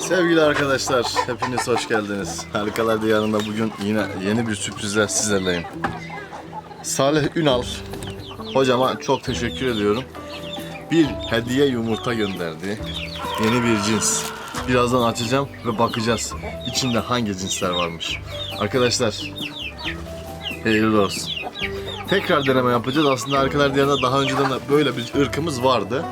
Sevgili arkadaşlar, hepiniz hoş geldiniz. Harikalar Diyarı'nda bugün yine yeni bir sürprizle sizlerleyim. Salih Ünal, hocama çok teşekkür ediyorum. Bir hediye yumurta gönderdi. Yeni bir cins. Birazdan açacağım ve bakacağız içinde hangi cinsler varmış. Arkadaşlar, hayırlı olsun. Tekrar deneme yapacağız. Aslında Arkalar Diyarı'nda daha önceden de böyle bir ırkımız vardı.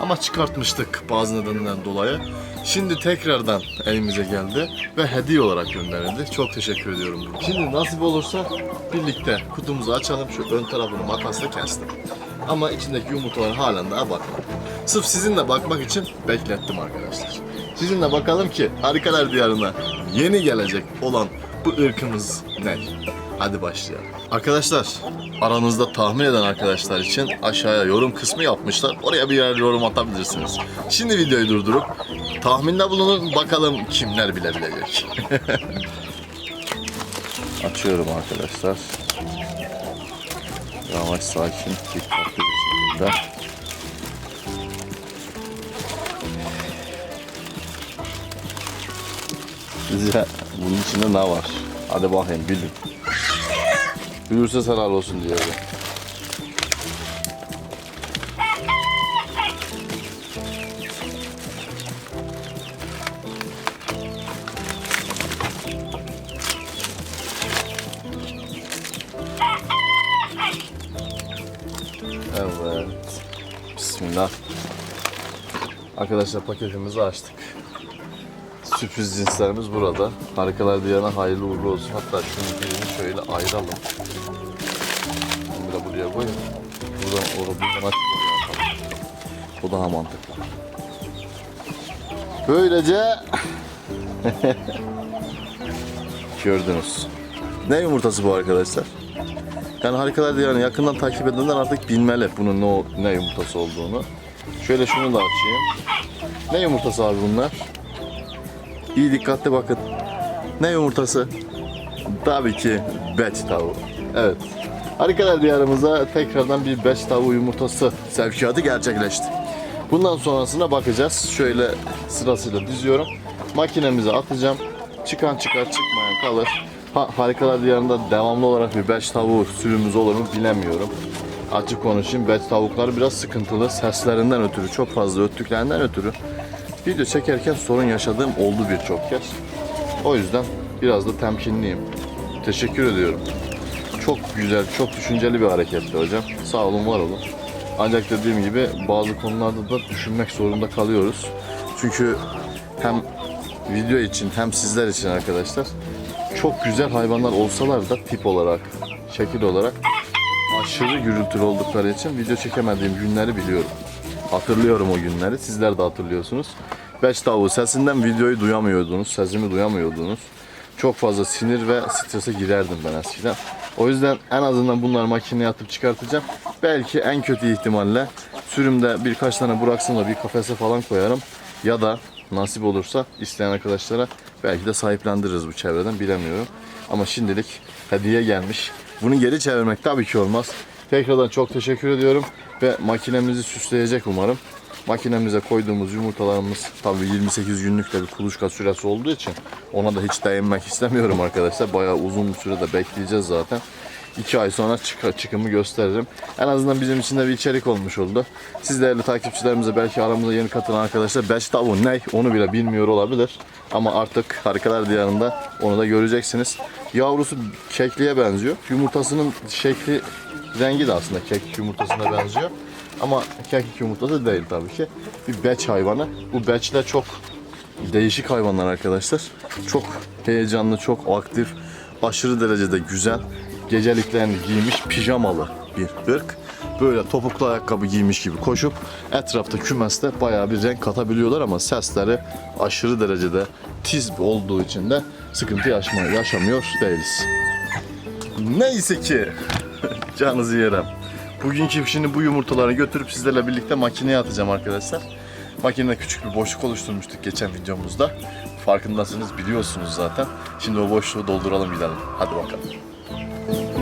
Ama çıkartmıştık bazı nedenlerden dolayı. Şimdi tekrardan elimize geldi ve hediye olarak gönderildi. Çok teşekkür ediyorum. Şimdi nasip olursa birlikte kutumuzu açalım. Şu ön tarafını makasla kestim. Ama içindeki yumurtalar halen daha bakmadım. Sırf sizinle bakmak için beklettim arkadaşlar. Sizinle bakalım ki Harikalar Diyarı'na yeni gelecek olan bu ırkımız ne? Hadi başlayalım. Arkadaşlar aranızda tahmin eden arkadaşlar için aşağıya yorum kısmı yapmışlar. Oraya bir yer yorum atabilirsiniz. Şimdi videoyu durdurup tahminde bulunun bakalım kimler bilebilecek. Açıyorum arkadaşlar. Yavaş sakin dikkatli bir şekilde. Sizce bunun içinde ne var? Hadi bakayım bilin. Bilirse helal olsun diye. Evet. Bismillah. Arkadaşlar paketimizi açtık. Sürpriz cinslerimiz burada. Harikalar Diyarı'na hayırlı uğurlu olsun. Hatta şunu birini şöyle ayıralım. Bunu da buraya koyun. Buradan orada buradan atalım. Bu daha mantıklı. Böylece gördünüz. Ne yumurtası bu arkadaşlar? Yani Harikalar Diyarı'nı yakından takip edenler artık bilmeli bunun ne, ne yumurtası olduğunu. Şöyle şunu da açayım. Ne yumurtası abi bunlar? İyi dikkatli bakın. Ne yumurtası? Tabii ki beç tavuğu. Evet. Harikalar diyarımıza tekrardan bir beç tavuğu yumurtası sevkiyatı gerçekleşti. Bundan sonrasına bakacağız. Şöyle sırasıyla diziyorum. Makinemize atacağım. Çıkan çıkar çıkmayan kalır. Ha, Harikalar Diyarı'nda devamlı olarak bir beç tavuğu sürümümüz olur mu bilemiyorum. Açık konuşayım beç tavuklar biraz sıkıntılı. Seslerinden ötürü çok fazla öttüklerinden ötürü video çekerken sorun yaşadığım oldu birçok kez. O yüzden biraz da temkinliyim. Teşekkür ediyorum. Çok güzel, çok düşünceli bir hareketti hocam. Sağ olun, var olun. Ancak dediğim gibi bazı konularda da düşünmek zorunda kalıyoruz. Çünkü hem video için hem sizler için arkadaşlar çok güzel hayvanlar olsalar da tip olarak, şekil olarak aşırı gürültülü oldukları için video çekemediğim günleri biliyorum. Hatırlıyorum o günleri. Sizler de hatırlıyorsunuz. Beş tavuğu sesinden videoyu duyamıyordunuz. Sesimi duyamıyordunuz. Çok fazla sinir ve strese girerdim ben eskiden. O yüzden en azından bunları makineye atıp çıkartacağım. Belki en kötü ihtimalle sürümde birkaç tane bıraksın da bir kafese falan koyarım. Ya da nasip olursa isteyen arkadaşlara belki de sahiplendiririz bu çevreden bilemiyorum. Ama şimdilik hediye gelmiş. Bunu geri çevirmek tabii ki olmaz. Tekrardan çok teşekkür ediyorum ve makinemizi süsleyecek umarım. Makinemize koyduğumuz yumurtalarımız tabii 28 günlük de bir kuluçka süresi olduğu için ona da hiç değinmek istemiyorum arkadaşlar. Bayağı uzun bir sürede bekleyeceğiz zaten. 2 ay sonra çık çıkımı gösteririm. En azından bizim için de bir içerik olmuş oldu. Siz değerli takipçilerimize belki aramıza yeni katılan arkadaşlar beş tavuğu ne onu bile bilmiyor olabilir. Ama artık Harikalar Diyarı'nda onu da göreceksiniz. Yavrusu kekliğe benziyor. Yumurtasının şekli rengi de aslında keklik yumurtasına benziyor. Ama keklik yumurtası değil tabii ki. Bir beç hayvanı. Bu beçler çok değişik hayvanlar arkadaşlar. Çok heyecanlı, çok aktif, aşırı derecede güzel. Geceliklerini giymiş pijamalı bir ırk. Böyle topuklu ayakkabı giymiş gibi koşup etrafta kümeste bayağı bir renk katabiliyorlar ama sesleri aşırı derecede tiz olduğu için de sıkıntı yaşamıyor değiliz. Neyse ki canınızı yerim. Bugünkü şimdi bu yumurtaları götürüp sizlerle birlikte makineye atacağım arkadaşlar. Makinede küçük bir boşluk oluşturmuştuk geçen videomuzda. Farkındasınız biliyorsunuz zaten. Şimdi o boşluğu dolduralım gidelim. Hadi bakalım.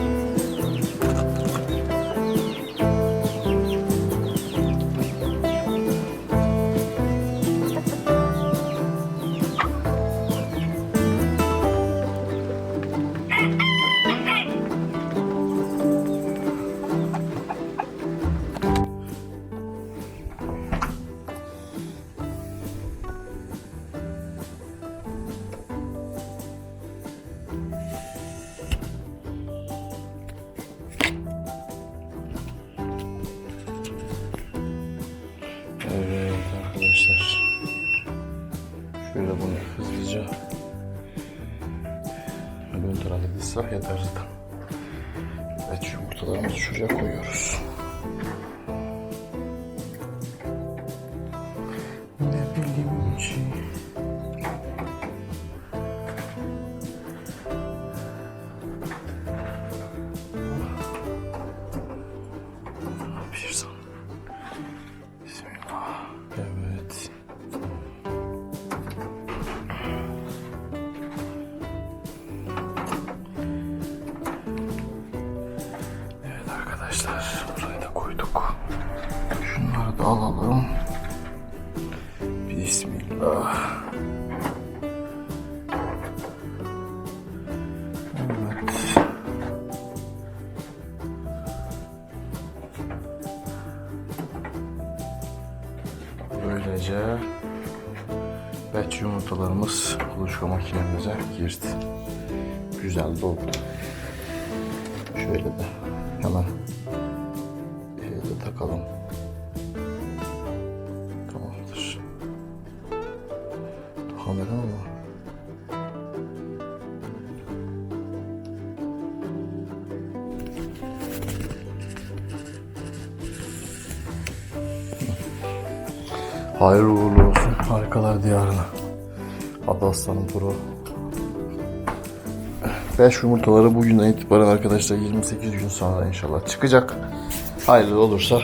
Ön tarafa dizsek yeter zaten. Evet yumurtalarımızı şuraya koyuyoruz. Alalım. Bismillah. Böylece bet yumurtalarımız kuluçka makinemize girdi. Güzel doldu. Şöyle de hemen şöyle takalım. Kamera mı? Hayırlı uğurlu olsun. Harikalar diyarına. Adı Aslanım Pro. 5 yumurtaları bugünden itibaren arkadaşlar 28 gün sonra inşallah çıkacak. Hayırlı olursa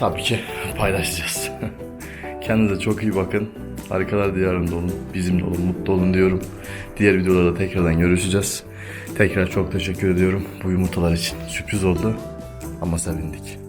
tabii ki paylaşacağız. Kendinize çok iyi bakın. Harikalar diyarında olun. Bizimle olun, mutlu olun diyorum. Diğer videolarda tekrardan görüşeceğiz. Tekrar çok teşekkür ediyorum bu yumurtalar için. Sürpriz oldu ama sevindik.